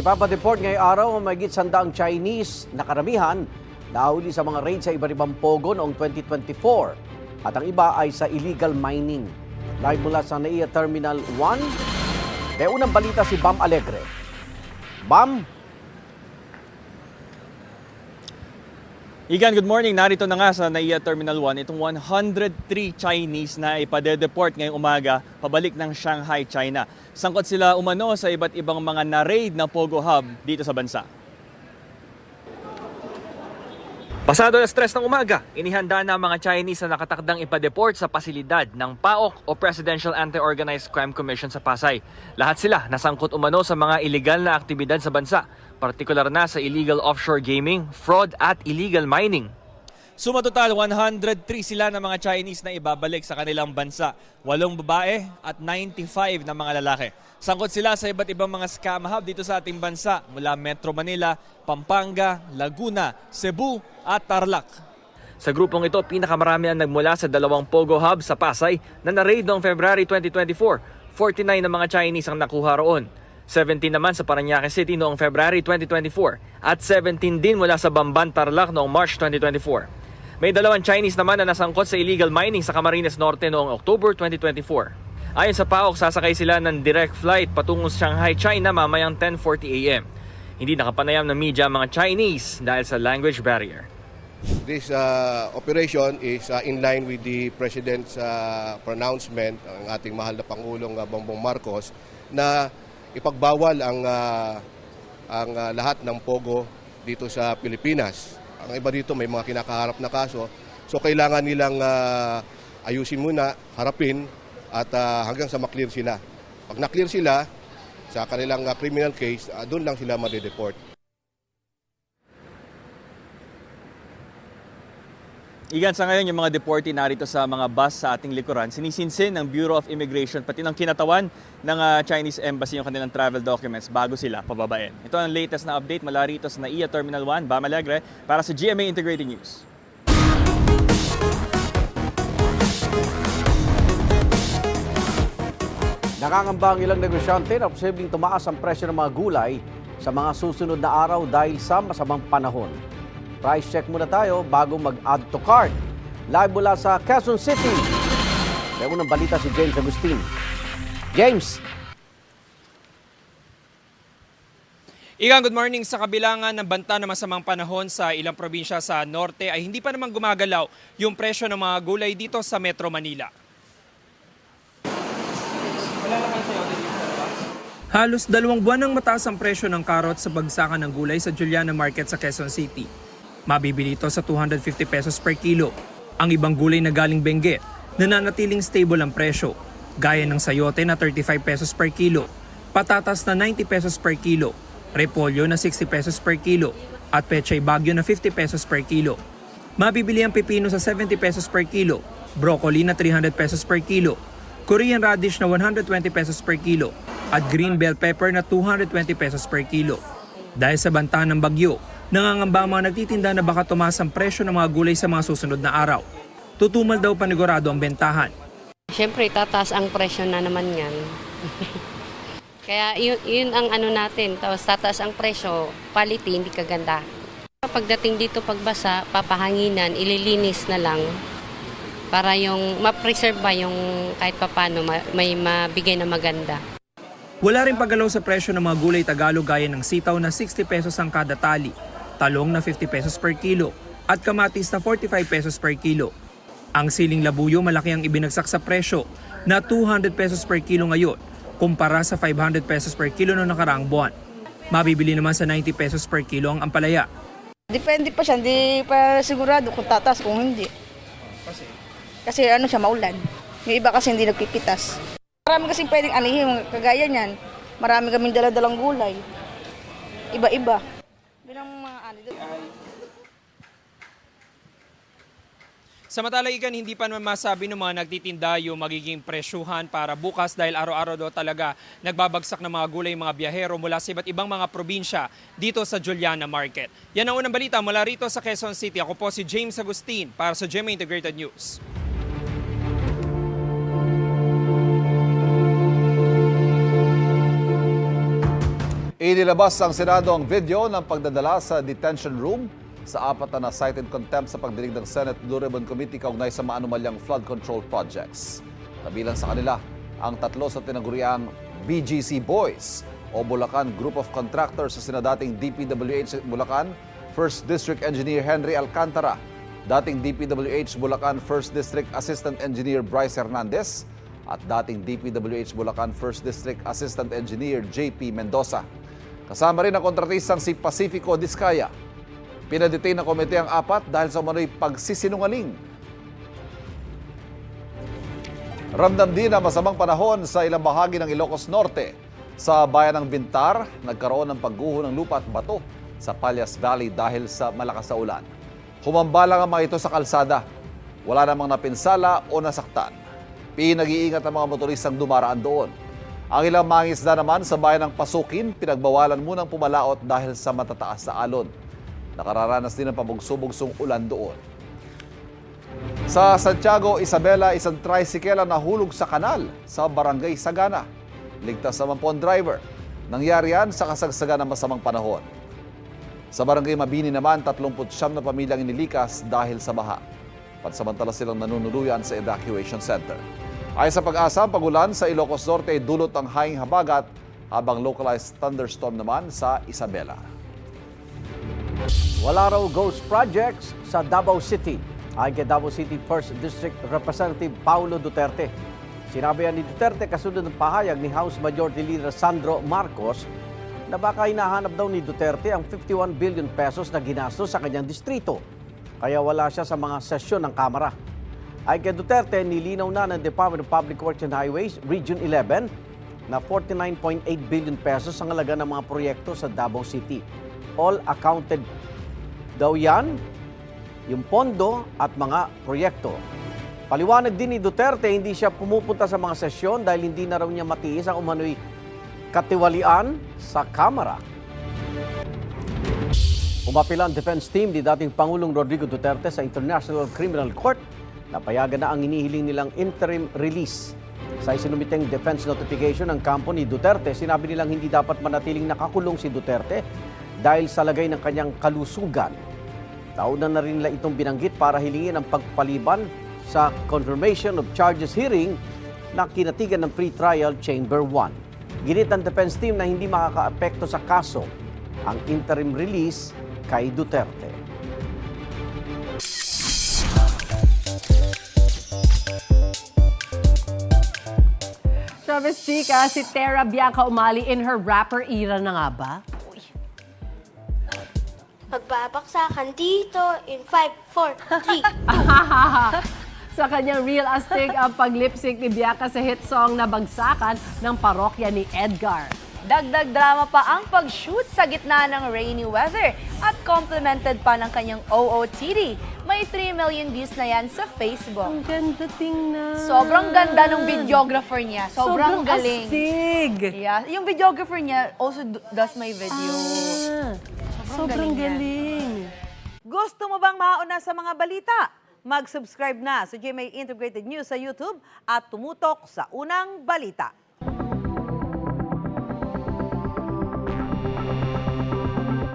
Ipapadeport ngayong araw ang magigit sandaang Chinese na karamihan nahuli sa mga raid sa iba't pogo noong 2024 at ang iba ay sa illegal mining. Live mula sa NAIA Terminal 1, may unang balita si Bam Alegre. Bam, Igan, good morning. Narito na nga sa NAIA Terminal 1 itong 103 Chinese na ipadedeport ngayong umaga pabalik ng Shanghai, China. Sangkot sila umano sa iba't ibang mga na-raid na Pogo Hub dito sa bansa. Pasado na stress ng umaga, inihanda na ang mga Chinese na nakatakdang ipadeport sa pasilidad ng PAOK o Presidential Anti-Organized Crime Commission sa Pasay. Lahat sila nasangkot umano sa mga illegal na aktibidad sa bansa, partikular na sa illegal offshore gaming, fraud at illegal mining. Suma total, 103 sila ng mga Chinese na ibabalik sa kanilang bansa. Walong babae at 95 na mga lalaki. Sangkot sila sa iba't ibang mga scam hub dito sa ating bansa mula Metro Manila, Pampanga, Laguna, Cebu at Tarlac. Sa grupong ito, pinakamarami ang nagmula sa dalawang Pogo Hub sa Pasay na na-raid noong February 2024. 49 na mga Chinese ang nakuha roon. 17 naman sa Paranaque City noong February 2024 at 17 din mula sa Bamban, Tarlac noong March 2024. May dalawang Chinese naman na nasangkot sa illegal mining sa Camarines Norte noong October 2024. Ayon sa PAOK, sasakay sila ng direct flight patungo Shanghai, China mamayang 10.40 a.m. Hindi nakapanayam ng media ang mga Chinese dahil sa language barrier. This uh, operation is uh, in line with the President's uh, pronouncement, ang ating mahal na Pangulong uh, Bongbong Marcos, na ipagbawal ang, uh, ang uh, lahat ng pogo dito sa Pilipinas. Ang iba dito may mga kinakaharap na kaso, so kailangan nilang uh, ayusin muna, harapin, at uh, hanggang sa maklear sila. Pag naklear sila sa kanilang uh, criminal case, uh, doon lang sila madedeport. Igan sa ngayon yung mga deportee narito sa mga bus sa ating likuran, sinisinsin ng Bureau of Immigration pati ng kinatawan ng ah, Chinese Embassy yung kanilang travel documents bago sila pababain. Ito ang latest na update mula rito sa NAIA Terminal 1, Bam Alegre, para sa GMA Integrated News. Nakangamba ang ilang negosyante na posibleng tumaas ang presyo ng mga gulay sa mga susunod na araw dahil sa masamang panahon. Price check muna tayo bago mag-add to cart. Live mula sa Quezon City. May unang balita si James Agustin. James, Igang good morning sa kabilangan ng banta ng masamang panahon sa ilang probinsya sa norte ay hindi pa naman gumagalaw yung presyo ng mga gulay dito sa Metro Manila. Halos dalawang buwan ng mataas ang presyo ng karot sa bagsakan ng gulay sa Juliana Market sa Quezon City. Mabibili ito sa 250 pesos per kilo. Ang ibang gulay na galing Benguet, nananatiling stable ang presyo, gaya ng sayote na 35 pesos per kilo, patatas na 90 pesos per kilo, repolyo na 60 pesos per kilo, at pechay bagyo na 50 pesos per kilo. Mabibili ang pipino sa 70 pesos per kilo, broccoli na 300 pesos per kilo, Korean radish na 120 pesos per kilo at green bell pepper na 220 pesos per kilo. Dahil sa banta ng bagyo, nangangamba ang mga nagtitinda na baka tumaas ang presyo ng mga gulay sa mga susunod na araw. Tutumal daw panigurado ang bentahan. Siyempre, tataas ang presyo na naman yan. Kaya yun, yun ang ano natin. Tapos tataas ang presyo, quality, hindi kaganda. Pagdating dito pagbasa, papahanginan, ililinis na lang para yung ma-preserve ba yung kahit papano ma- may mabigay na maganda. Wala rin paggalaw sa presyo ng mga gulay Tagalog gaya ng sitaw na 60 pesos ang kada tali, talong na 50 pesos per kilo, at kamatis na 45 pesos per kilo. Ang siling labuyo malaki ang ibinagsak sa presyo na 200 pesos per kilo ngayon kumpara sa 500 pesos per kilo noong nakaraang buwan. Mabibili naman sa 90 pesos per kilo ang ampalaya. Depende pa siya, hindi pa sigurado kung tatas kung hindi. Kasi? ano siya, maulan. Yung iba kasi hindi nagpipitas. Marami kasing pwedeng anihin, kagaya niyan. Marami kaming daladalang gulay. Iba-iba. Bilang mga ano, Samantala ikan hindi pa naman masabi ng mga nagtitinda yung magiging presyuhan para bukas dahil araw-araw daw talaga nagbabagsak ng mga gulay mga biyahero mula sa iba't ibang mga probinsya dito sa Juliana Market. Yan ang unang balita mula rito sa Quezon City. Ako po si James Agustin para sa GMA Integrated News. Inilabas ng Senado ang video ng pagdadala sa detention room sa apat na cited contempt sa pagdinig ng Senate Blue Ribbon Committee kaugnay sa maanumalyang flood control projects. Kabilang sa kanila ang tatlo sa tinaguriang BGC Boys o Bulacan Group of Contractors sa sinadating DPWH Bulacan First District Engineer Henry Alcantara, dating DPWH Bulacan First District Assistant Engineer Bryce Hernandez, at dating DPWH Bulacan First District Assistant Engineer JP Mendoza. Kasama rin ang kontratistang si Pacifico Discaya. Pinadetain ng komite ang apat dahil sa umano'y pagsisinungaling. Ramdam din ang masamang panahon sa ilang bahagi ng Ilocos Norte. Sa bayan ng Bintar, nagkaroon ng pagguho ng lupa at bato sa Palyas Valley dahil sa malakas na ulan. Humambalang ang mga ito sa kalsada. Wala namang napinsala o nasaktan. Pinag-iingat ang mga motoristang dumaraan doon. Ang ilang mangisda naman sa bayan ng Pasukin, pinagbawalan munang pumalaot dahil sa matataas na alon. Nakararanas din ng pabugso-bugsong ulan doon. Sa Santiago, Isabela, isang tricycle ang nahulog sa kanal sa barangay Sagana. Ligtas naman po ang driver. Nangyari yan sa kasagsagan ng masamang panahon. Sa barangay Mabini naman, 39 na pamilyang inilikas dahil sa baha. Pansamantala silang nanunuluyan sa evacuation center. Ayon sa pag-asa, pagulan sa Ilocos Norte ay dulot ang hanging habagat habang localized thunderstorm naman sa Isabela. Wala raw ghost projects sa Davao City. Ayon kay Davao City 1st District Representative Paulo Duterte. Sinabi yan ni Duterte kasunod ng pahayag ni House Majority Leader Sandro Marcos na baka hinahanap daw ni Duterte ang 51 billion pesos na ginastos sa kanyang distrito. Kaya wala siya sa mga sesyon ng Kamara. Ay kay Duterte, nilinaw na ng Department of Public Works and Highways Region 11 na 49.8 billion pesos ang halaga ng mga proyekto sa Davao City. All accounted daw yan, yung pondo at mga proyekto. Paliwanag din ni Duterte, hindi siya pumupunta sa mga sesyon dahil hindi na raw niya matiis ang umano'y katiwalian sa Kamara. Umapila ang defense team ni dating Pangulong Rodrigo Duterte sa International Criminal Court na payagan na ang inihiling nilang interim release. Sa isinumiteng defense notification ng kampo ni Duterte, sinabi nilang hindi dapat manatiling nakakulong si Duterte dahil sa lagay ng kanyang kalusugan. Tauna na rin nila itong binanggit para hilingin ang pagpaliban sa confirmation of charges hearing na kinatigan ng pre-trial Chamber 1. Ginit ng defense team na hindi makakaapekto sa kaso ang interim release kay Duterte. Travis Chica, si Tara Bianca Umali in her rapper era na nga ba? Magbabaksakan dito in 5, 4, 3. sa kanyang Real Astig ang pag-lipsync ni Bianca sa hit song na Bagsakan ng parokya ni Edgar. Dagdag drama pa ang pag-shoot sa gitna ng rainy weather at complemented pa ng kanyang OOTD. May 3 million views na yan sa Facebook. Ang ganda tingnan. Sobrang ganda ng videographer niya. Sobrang, galing. astig. Yeah. Yung videographer niya also do- does my video. Ah, sobrang galing. Gusto mo bang mauna sa mga balita? Mag-subscribe na sa GMA Integrated News sa YouTube at tumutok sa unang balita.